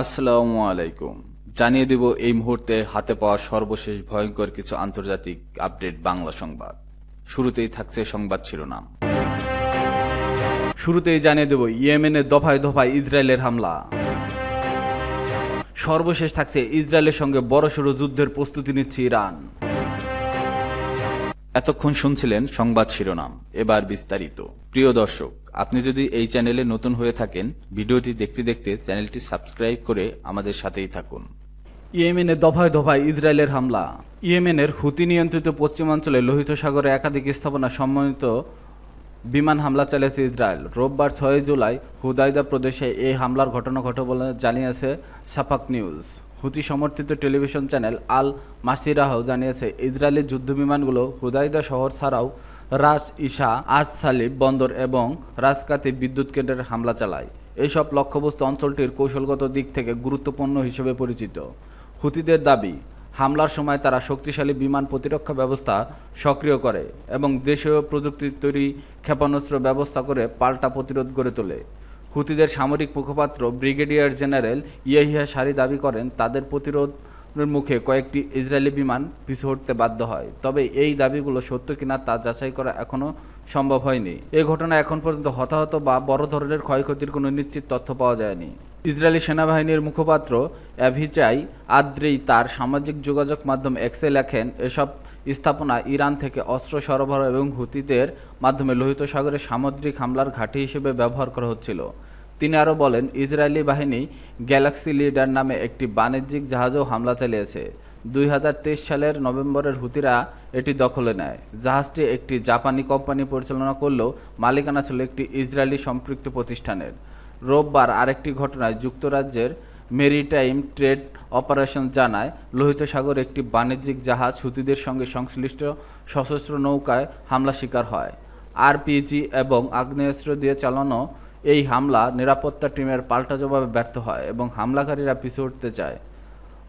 আসসালামু আলাইকুম। জানিয়ে দেব এই মুহূর্তে হাতে পাওয়া সর্বশেষ ভয়ঙ্কর কিছু আন্তর্জাতিক আপডেট বাংলা সংবাদ। শুরুতেই থাকছে সংবাদ শিরোনাম। শুরুতেই জানিয়ে দেব, ইয়েমেনে দফায় দফায় ইসরায়েলের হামলা। সর্বশেষ থাকছে ইসরায়েলের সঙ্গে বড়সড় যুদ্ধের প্রস্তুতি নিচ্ছে ইরান। এতক্ষণ শুনছিলেন সংবাদ শিরোনাম। এবার বিস্তারিত। প্রিয় দর্শক আপনি যদি এই চ্যানেলে নতুন হয়ে থাকেন, ভিডিওটি দেখতে দেখতে চ্যানেলটি সাবস্ক্রাইব করে আমাদের সাথেই থাকুন। ইয়েমেনে দফায় দফায় ইসরায়েলের হামলা। ইয়েমেনের হুতি নিয়ন্ত্রিত পশ্চিমাঞ্চলে লোহিত সাগরে একাধিক স্থাপনা সম্মানিত বিমান হামলা চালিয়েছে ইসরায়েল। রোববার ছয় জুলাই হুদাইদা প্রদেশে এই হামলার ঘটনা ঘটে বলে জানিয়েছে সাফাক নিউজ। হুতি সমর্থিত টেলিভিশন চ্যানেল আল মাসিরাহ জানিয়েছে, ইসরায়েলি যুদ্ধবিমানগুলো হুদাইদা শহর ছাড়াও রাস ইশা আজ সালিব বন্দর এবং রাজকাতি বিদ্যুৎ কেন্দ্রের হামলা চালায়। এইসব লক্ষ্যবস্তু অঞ্চলটির কৌশলগত দিক থেকে গুরুত্বপূর্ণ হিসেবে পরিচিত। হুতিদের দাবি, হামলার সময় তারা শক্তিশালী বিমান প্রতিরক্ষা ব্যবস্থা সক্রিয় করে এবং দেশীয় প্রযুক্তির তৈরি ক্ষেপণাস্ত্র ব্যবস্থা করে পাল্টা প্রতিরোধ গড়ে তোলে। হুতিদের সামরিক মুখপাত্র ব্রিগেডিয়ার জেনারেল ইয়াহিয়া সারি দাবি করেন, তাদের প্রতিরোধের মুখে কয়েকটি ইসরায়েলি বিমান পিছু হটতে বাধ্য হয়। তবে এই দাবিগুলো সত্য কিনা তা যাচাই করা এখনও সম্ভব হয়নি। এই ঘটনা এখন পর্যন্ত হতাহত বা বড় ধরনের ক্ষয়ক্ষতির কোনো নিশ্চিত তথ্য পাওয়া যায়নি। ইসরায়েলি সেনাবাহিনীর মুখপাত্র অ্যাভিচাই আদ্রেই তার সামাজিক যোগাযোগ মাধ্যম এক্সে লেখেন, এসব স্থাপনা ইরান থেকে অস্ত্র সরবরাহ এবং হুতিদের মাধ্যমে লোহিত সাগরে সামুদ্রিক হামলার ঘাঁটি হিসেবে ব্যবহার করা হচ্ছিল। তিনি আরও বলেন, ইসরায়েলি বাহিনী গ্যালাক্সি লিডার নামে একটি বাণিজ্যিক জাহাজেও হামলা চালিয়েছে। দুই হাজার তেইশ সালের নভেম্বরের হুতিরা এটি দখলে নেয়। জাহাজটি একটি জাপানি কোম্পানি পরিচালনা করলেও মালিকানা ছিল একটি ইসরায়েলি সম্পৃক্ত প্রতিষ্ঠানের। রোববার আরেকটি ঘটনায় যুক্তরাজ্যের মেরিটাইম ট্রেড অপারেশন জানায়, লোহিত সাগর একটি বাণিজ্যিক জাহাজ হুতিদের সঙ্গে সংশ্লিষ্ট সশস্ত্র নৌকায় হামলা শিকার হয়। আরপিজি এবং আগ্নেয়াস্ত্র দিয়ে চালানো এই হামলা নিরাপত্তা টিমের পাল্টা জবাবে ব্যর্থ হয় এবং হামলাকারীরা পিছু উঠতে চায়।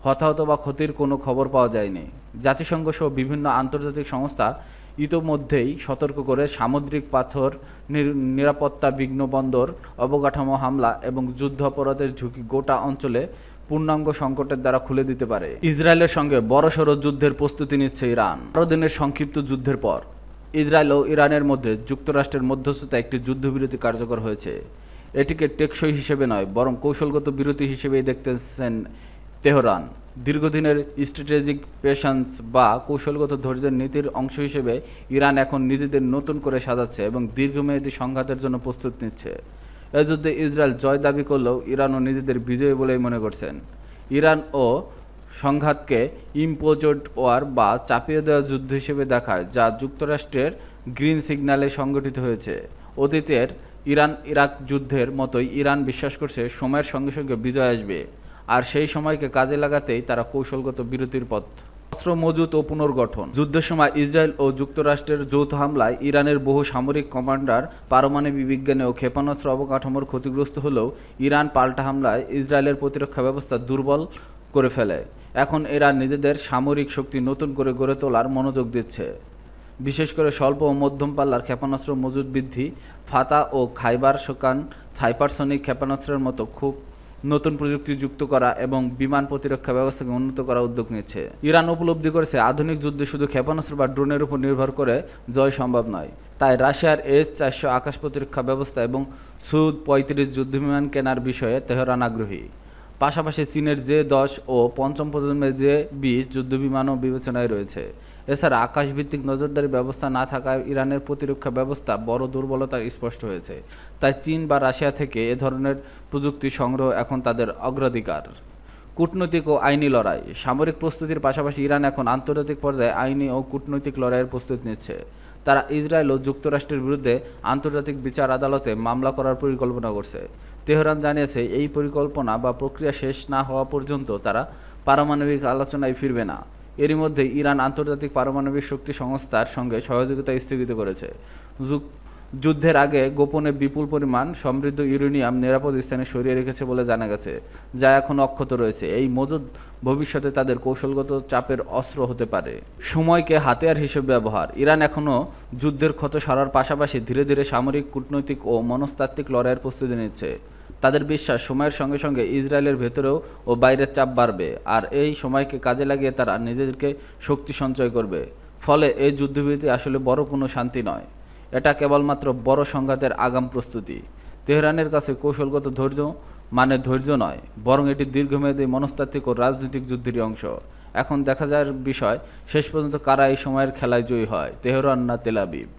হতাহত বা ক্ষতির কোনো খবর পাওয়া যায়নি। জাতিসংঘ সহ বিভিন্ন আন্তর্জাতিক সংস্থা ইতোমধ্যেই সতর্ক করে সামুদ্রিক পাথর, নির- নিরাপত্তা বিঘ্ন বন্দর, অবকাঠামো হামলা এবং যুদ্ধ অপরাধের ঝুঁকি গোটা অঞ্চলে পূর্ণাঙ্গ সংকটের দ্বারা খুলে দিতে পারে। ইসরায়েলের সঙ্গে বড়সড় যুদ্ধের প্রস্তুতি নিচ্ছে ইরান। বারো দিনের সংক্ষিপ্ত যুদ্ধের পর, ইসরায়েল ও ইরানের মধ্যে যুক্তরাষ্ট্রের মধ্যস্থতা একটি যুদ্ধবিরতি কার্যকর হয়েছে। এটিকে টেকসই হিসেবে নয়, বরং কৌশলগত বিরতি হিসেবেই দেখতেছেন তেহরান। দীর্ঘদিনের স্ট্র্যাটেজিক পেশেন্স বা কৌশলগত ধৈর্যের নীতির অংশ হিসেবে ইরান এখন নিজেদের নতুন করে সাজাচ্ছে এবং দীর্ঘমেয়াদী সংঘাতের জন্য প্রস্তুত নিচ্ছে। এ যুদ্ধে ইসরায়েল জয় দাবি করলেও ইরানও নিজেদের বিজয়ী বলেই মনে করছেন। ইরান ও সংঘাতকে ইম্পোজড ওয়ার বা চাপিয়ে দেওয়া যুদ্ধ হিসেবে দেখায়, যা যুক্তরাষ্ট্রের গ্রিন সিগন্যালে সংগঠিত হয়েছে। অতীতের ইরান ইরাক যুদ্ধের মতোই ইরান বিশ্বাস করছে সময়ের সঙ্গে সঙ্গে বিজয় আসবে, আর সেই সময়কে কাজে লাগাতেই তারা কৌশলগত বিরতির পথ অস্ত্র মজুত ও পুনর্গঠন। যুদ্ধের সময় ইসরায়েল ও যুক্তরাষ্ট্রের যৌথ হামলায় ইরানের বহু সামরিক কমান্ডার, পারমাণবিক বিজ্ঞানে ও ক্ষেপণাস্ত্র অবকাঠামোর ক্ষতিগ্রস্ত হলেও ইরান পাল্টা হামলায় ইসরায়েলের প্রতিরক্ষা ব্যবস্থা দুর্বল করে ফেলে। এখন এরা নিজেদের সামরিক শক্তি নতুন করে গড়ে তোলার মনোযোগ দিচ্ছে। বিশেষ করে স্বল্প ও মধ্যম পাল্লার ক্ষেপণাস্ত্র মজুদ বৃদ্ধি, ফাতা ও খাইবার শোকান হাইপারসনিক ক্ষেপণাস্ত্রের মতো খুব নতুন প্রযুক্তি যুক্ত করা এবং বিমান প্রতিরক্ষা ব্যবস্থাকে উন্নত করার উদ্যোগ নিয়েছে। ইরান উপলব্ধি করেছে, আধুনিক যুদ্ধে শুধু ক্ষেপণাস্ত্র বা ড্রোনের উপর নির্ভর করে জয় সম্ভব নয়। তাই রাশিয়ার এস চারশো আকাশ প্রতিরক্ষা ব্যবস্থা এবং সুদ পঁয়ত্রিশ যুদ্ধবিমান কেনার বিষয়ে তেহরান আগ্রহী। পাশাপাশি চীনের জে দশ ও পঞ্চম প্রজন্মের জে বিশ যুদ্ধবিমানও বিবেচনায় রয়েছে। এছাড়া আকাশভিত্তিক নজরদারি ব্যবস্থা না থাকায় ইরানের প্রতিরক্ষা ব্যবস্থা বড় দুর্বলতা স্পষ্ট হয়েছে। তাই চীন বা রাশিয়া থেকে এ ধরনের প্রযুক্তি সংগ্রহ এখন তাদের অগ্রাধিকার। কূটনৈতিক ও আইনি লড়াই। সামরিক প্রস্তুতির পাশাপাশি ইরান এখন আন্তর্জাতিক পর্যায়ে আইনি ও কূটনৈতিক লড়াইয়ের প্রস্তুতি নিচ্ছে। তারা ইসরায়েল ও যুক্তরাষ্ট্রের বিরুদ্ধে আন্তর্জাতিক বিচার আদালতে মামলা করার পরিকল্পনা করছে। তেহরান জানিয়েছে, এই পরিকল্পনা বা প্রক্রিয়া শেষ না হওয়া পর্যন্ত তারা পারমাণবিক আলোচনায় ফিরবে না। এরই মধ্যে ইরান আন্তর্জাতিক পারমাণবিক শক্তি সংস্থার সঙ্গে সহযোগিতা স্থগিত করেছে। যুক- যুদ্ধের আগে গোপনে বিপুল পরিমাণ সমৃদ্ধ ইউরেনিয়াম নিরাপদ স্থানে সরিয়ে রেখেছে বলে জানা গেছে, যা এখন অক্ষত রয়েছে। এই মজুদ ভবিষ্যতে তাদের কৌশলগত চাপের অস্ত্র হতে পারে। সময়কে হাতিয়ার হিসেবে ব্যবহার। ইরান এখনও যুদ্ধের ক্ষত সারার পাশাপাশি ধীরে ধীরে সামরিক, কূটনৈতিক ও মনস্তাত্ত্বিক লড়াইয়ের প্রস্তুতি নিচ্ছে। তাদের বিশ্বাস, সময়ের সঙ্গে সঙ্গে ইসরায়েলের ভেতরেও ও বাইরের চাপ বাড়বে আর এই সময়কে কাজে লাগিয়ে তারা নিজেদেরকে শক্তি সঞ্চয় করবে। ফলে এই যুদ্ধবিরতি আসলে বড় কোনো শান্তি নয়। এটা কেবলমাত্র বড় সংঘাতের আগাম প্রস্তুতি। তেহরানের কাছে কৌশলগত ধৈর্য মানে ধৈর্য নয়, বরং এটি দীর্ঘমেয়াদী মনস্তাত্ত্বিক ও রাজনৈতিক যুদ্ধেরই অংশ। এখন দেখা যাওয়ার বিষয়, শেষ পর্যন্ত কারা এই সময়ের খেলায় জয়ী হয়, তেহরান না তেলাবিব